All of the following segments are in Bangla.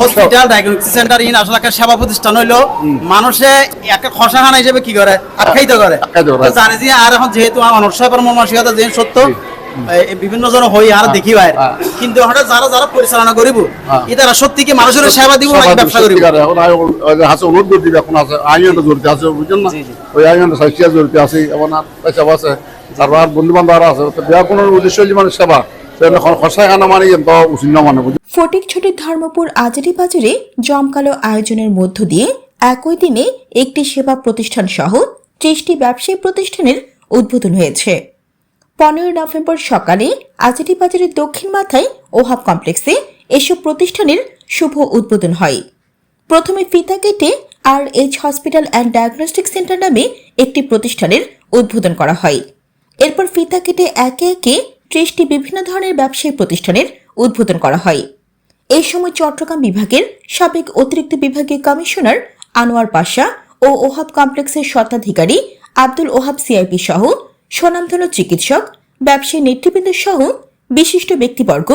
হসপিটাল ডায়াগনস্টিক সেন্টার ইন আসলে একটা সেবা প্রতিষ্ঠান হইল। মানুষে একটা খসাখানা হিসেবে কি করে? আখ্যায়িত করে। জানি যে আর এখন যেহেতু সাহেবের যে সত্য বিভিন্ন জন হই আর দেখি ভাই। কিন্তু হঠাৎ যারা যারা পরিচালনা করিব। এটারা সত্যি কি মানুষের সেবা দিব নাকি ব্যবসা করিব? আছে অনুরোধ এখন আছে আইনটা জড়িত আছে বুঝছেন না। ওই আইনটা জড়িত আছে এবং পয়সা আছে তারপর বন্ধু বান্ধব আছে তো বিয়ার কোনো উদ্দেশ্য মানে সেবা। সেটা খরচা খানা মানে উচিত না মানে বুঝছেন ফটিকছড়ির ধর্মপুর আজারি বাজারে জমকালো আয়োজনের মধ্য দিয়ে একই দিনে একটি সেবা প্রতিষ্ঠান সহ ত্রিশটি ব্যবসায়ী প্রতিষ্ঠানের উদ্বোধন হয়েছে। পনেরোই নভেম্বর সকালে আজারি বাজারের দক্ষিণ মাথায় ওহাব কমপ্লেক্সে এসব প্রতিষ্ঠানের শুভ উদ্বোধন হয়। প্রথমে ফিতা কেটে R H hospital and diagnostic centre নামে একটি প্রতিষ্ঠানের উদ্বোধন করা হয়। এরপর ফিতা কেটে একে একে ত্রিশটি বিভিন্ন ধরনের ব্যবসায়ী প্রতিষ্ঠানের উদ্বোধন করা হয়। এই সময় চট্টগ্রাম বিভাগের সাবেক অতিরিক্ত বিভাগীয় কমিশনার আনোয়ার পাশা ও ওহাব কমপ্লেক্সের স্বত্বাধিকারী আব্দুল ওহাব সিআইপি সহ স্বনামধন্য চিকিৎসক, ব্যবসায়ী নেতৃবৃন্দ সহ বিশিষ্ট ব্যক্তিবর্গ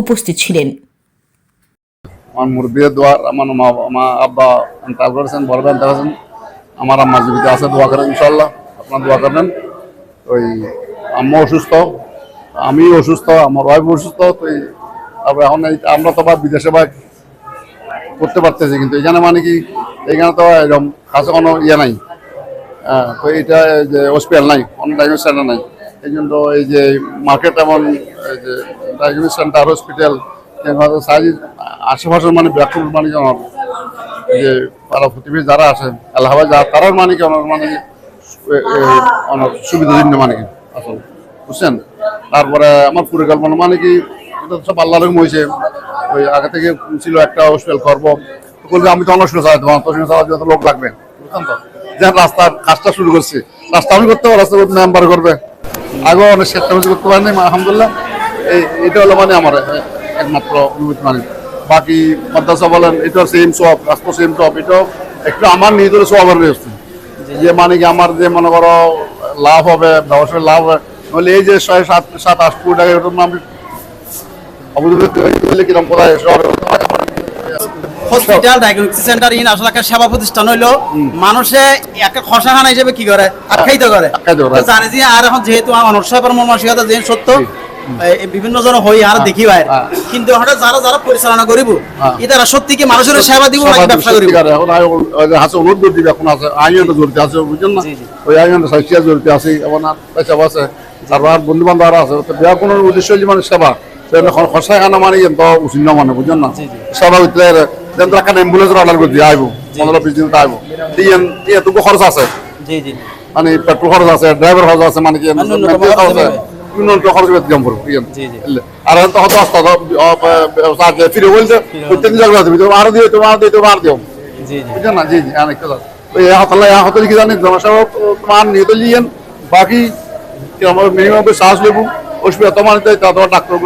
উপস্থিত ছিলেন। আমার মুরব্বীর দোয়ার, আমার মা মা, আব্বা করেছেন বড় দেখাছেন আমার আম্মা জীবিত আছে, দোয়া করেন ইনশাল্লাহ আপনার দোয়া করবেন। ওই আম্মা অসুস্থ আমি অসুস্থ, আমার ওয়াইফ অসুস্থ, তো এখন আমরা তো বা বিদেশে বা করতে পারতেছি কিন্তু এখানে মানে কি এখানে তো এরকম কাছে কোনো ইয়ে নাই। হ্যাঁ, তো এটা যে হসপিটাল নাই কোনো ডায়াগনোস সেন্টার নাই। এই জন্য এই যে মার্কেট এমন যে ডায়াগনোস সেন্টার হসপিটাল সাইজ আশেপাশের মানে ব্যাকুল মানে এই যে পাড়া প্রতিবেশী যারা আছে এলাহাবাদ যারা তারার মানে কি আমার মানে অনেক সুবিধা জন্য মানে কি আসলে। বুঝছেন? তারপরে আমার পরিকল্পনা মানে কি তো সব আল্লাহর হয়েছে ওই আগে থেকে ছিল একটা হসপিটাল করব। তো বলছে আমি তো অন্য হসপিটাল চালাতে পারব হসপিটাল চালাতে যত লোক লাগবে। বুঝছেন তো? যেন রাস্তার কাজটা শুরু করছি। রাস্তা আমি করতে পারব রাস্তা মেম্বার করবে। আগেও অনেক সেটা করতে পারিনি আলহামদুলিল্লাহ। এই, এটা হলো মানে আমার একমাত্র অনুভূতি মানে। বাকি মাদ্রাসা বলেন এটা সেম সব রাস্তা সেম সব, এটাও একটু আমার নিজেদের সবার রয়েছে যে মানে কি আমার যে মনে করো, লাভ হবে ব্যবসায় লাভ হবে, নইলে এই যে ছয়, সাত সাত, আট কোটি টাকা এটার আমি হসপিটাল ডায়াগনস্টিক সেন্টার ইন আসলে একটা সেবা প্রতিষ্ঠান হইল। মানুষে একটা খসাখানা হিসেবে কি করে? আখ্যায়িত করে। আখ্যায়িত করে। তো জানি যে আর এখন যেহেতু মানুষ সাহেবের মানসিকতা যে সত্য বিভিন্ন জন হই আর দেখি ভাই। হ্যাঁ। কিন্তু হঠাৎ যারা যারা পরিচালনা করিব হ্যাঁ। এটারা সত্যি কি মানুষের সেবা দিব নাকি ব্যবসা করিব? এখন আছে অনুরোধ এখন আছে আইনটা জড়িত আছে বুঝছেন না? জি, জি। ওই আইনটা সাহিত্য জড়িত আছে এবং আছে। তারপর বন্ধু বান্ধব আছে। তো বিয়ার কোনো উদ্দেশ্য যে মানে সেবা। সেটা খরচা খানা মানে তো উচিত না মানে বুঝছেন না সেবা হইতে যেন একটা অ্যাম্বুলেন্স অর্ডার করে দিয়ে আইব পনেরো বিশ দিন আইব এতটুকু খরচ আছে। জি জি। মানে পেট্রোল খরচ আছে ড্রাইভার খরচ আছে মানে কি খরচ জম করব। আর ফিরে বলছে প্রত্যেক দিন তুমি আর দিও তোমার দিও তোমার দিও। না জি। জি অনেক কথা। ওই কি জানি তোমার লিয়েন বাকি আমার মিনিমাম শ্বাস লেবু ওষুধ মনে ডাক্তার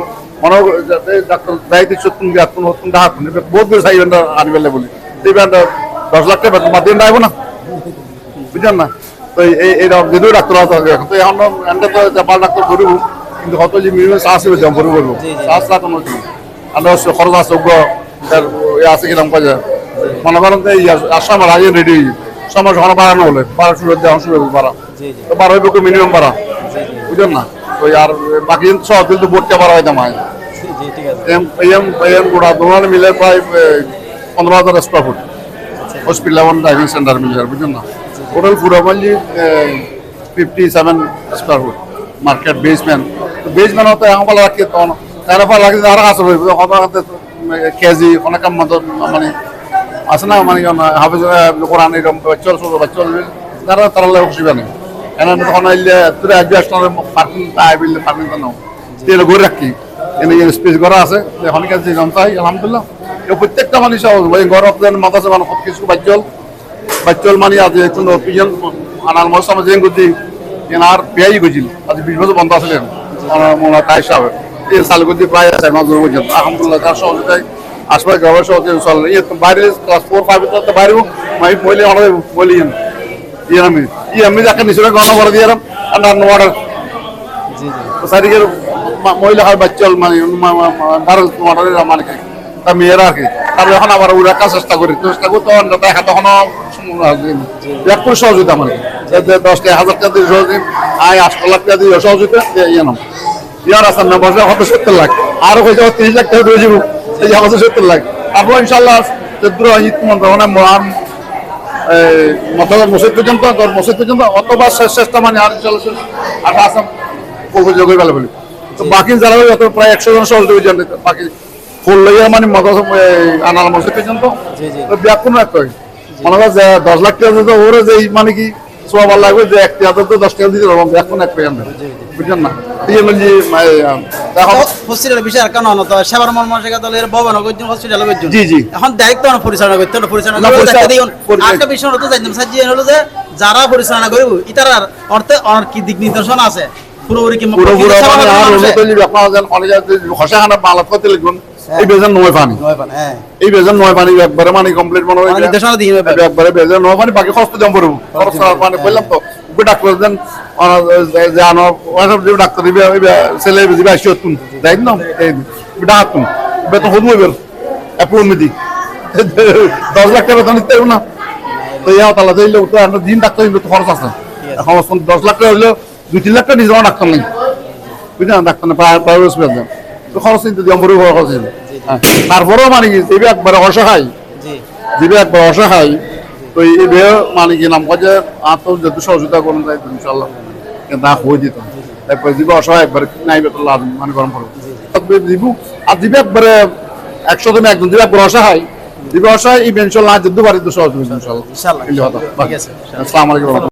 সত্যি ডাক্তার নতুন ডাক্তার না। না তো এই এইরকম যদিও ডাক্তার আছে এখন তো এখন এনটা তো জাপাল ডাক্তার করিব কিন্তু হয়তো যে মিনিমাম শ্বাস হবে জম করব করব শ্বাস রাখানো কি আর খরচ আছে অজ্ঞ তার এ আছে কীরকম কাজে মনে করেন আসাম রেডি সময় যখন বাড়ানো হলে বাড়া শুরু হতে শুরু হবে বাড়া তো বারো হইব মিনিমাম বাড়া বুঝলেন না তো আর বাকি সব কিন্তু বোর্ডটা বাড়া হয় আছে দোকান মিলে প্রায় পনেরো হাজার স্কোয়ার ফুট হসপিটাল এবং ড্রাইভিং সেন্টার মিলে বুঝলেন না? টোটাল পুরো বললি fifty seven square foot market basement basement হতে এখন রাখি তখন তারা ভালো রাখি আরও আসবে কেজি, অনেক মানে আছে না মানে হাফিজ কোরআন এরকম চল চল চল তারা তারা অসুবিধা নেই এনে তখন আইলে তুই একজন আসলে পার্কিং আই বিল পার্কিং তো নাও। রাখি। এনে স্পেস করা আছে এখন কাছে জানতে হয় আলহামদুলিল্লাহ। প্রত্যেকটা মানুষ ওই ঘর আপনার মাথা আছে মানে সব কিছু বাজ্যল বাচ্চল মানে আজ কোন পিজন আনার মতো আমার জেন করছি আর পেয়াই গেছিল আজ বিশ বছর বন্ধ আসলেন আমার তাই সাহেব। এই সাল করতে প্রায় আছে মাস ধরে পর্যন্ত আলহামদুলিল্লাহ তার সহযোগিতায় আশপাশ গ্রামের সহযোগিতা চলে। ইয়ে বাইরে ক্লাস ফোর ফাইভ তো বাইরেও মহিলা অনেক বলি ইয়ে আমি ইয়ে আমি যাকে গণনা করে দিয়ে আর জি জি। সারিকের মহিলা হয় বাচ্চল মানে ভারত অর্ডারের মানে তা মেয়েরা আর কি। তারপরে এখন আবার ওই রাখার চেষ্টা করি। চেষ্টা করি তখন দেখা তখন এক করে সহযোগিতা মানে দশটা হাজার টাকা দিয়ে সহযোগিতা আয় আটশো লাখ টাকা দিয়ে সহযোগিতা ইয়ে নাম। ইয়ার আসার না, বসে হয়তো সত্তর লাখ। আরও হয়তো তিরিশ লাখ টাকা যাব এই যে আমাদের সত্তর লাখ। তারপর ইনশাল্লাহ চোদ্দ ঈদ মন্ত্রণা মহান মতলব মসজিদ পর্যন্ত মসজিদ পর্যন্ত অতবার চেষ্টা মানে আর ইনশাল্লাহ আশা আসাম উপযোগ গেল বলি। তো বাকি যারা অত প্রায় একশো জন সহযোগী জানে বাকি ফুল লইয়া মানে আনার মসজিদ পর্যন্ত তো? ব্যাকুন একটা মনে হয় যে দশ লাখ টাকা দিতে ওরে যে মানে কি ভালো লাগবে যে এক টাকা তো দশ টাকা দিতে পারব ব্যাকুন এক টাকা বুঝলেন না? সেবার তো যারা পরিচালনা করব ইতার অর্থে আর কি দিক নির্দেশন আছে? লিখবেন। এই বেজন নয় পানি। পান, হ্যাঁ। এই বেজন নয় পানি একবারে মানে কমপ্লিট মনে হয়। একবারে বেজন নয় পানি বাকি খরচ জম করব খরচ মানে বললাম তো। ওই ডাক্তার দেন ডাক্তার ছেলে দিবে আসি হতুন। যাই না এই বেতন হদু এবার অ্যাপ্রুভ মিদি দশ লাখ টাকা বেতন দিতে না। তো ইয়া তালা দিন ডাক্তার খরচ আছে। এখন দশ লাখ টাকা হইলেও দুই তিন লাখ টাকা নিজের ডাক্তার নেই। বুঝলেন? ডাক্তার না প্রাইভেট হসপিটাল খরচ কিন্তু জম করে খরচ। হ্যাঁ। তারপরেও মানে কি যেবে একবারে অসহায়। যেবে একবার অসহায় তো এই বে মানে কি নাম কাজে আর তো সহযোগিতা করুন তাই ইনশাল্লাহ না হয়ে দিত তারপরে দিবে অসহায় একবার নাইবে তো লাভ মানে গরম পড়বে। দিব আর দিবে একবারে একশো দিনে একজন দিবে একবার অসহায়। দিবে অসহায় এই ইনশাল্লাহ যদি বাড়িতে সহযোগিতা ইনশাল্লাহ ইনশাল্লাহ, ঠিক আছে। আসসালামু আলাইকুম।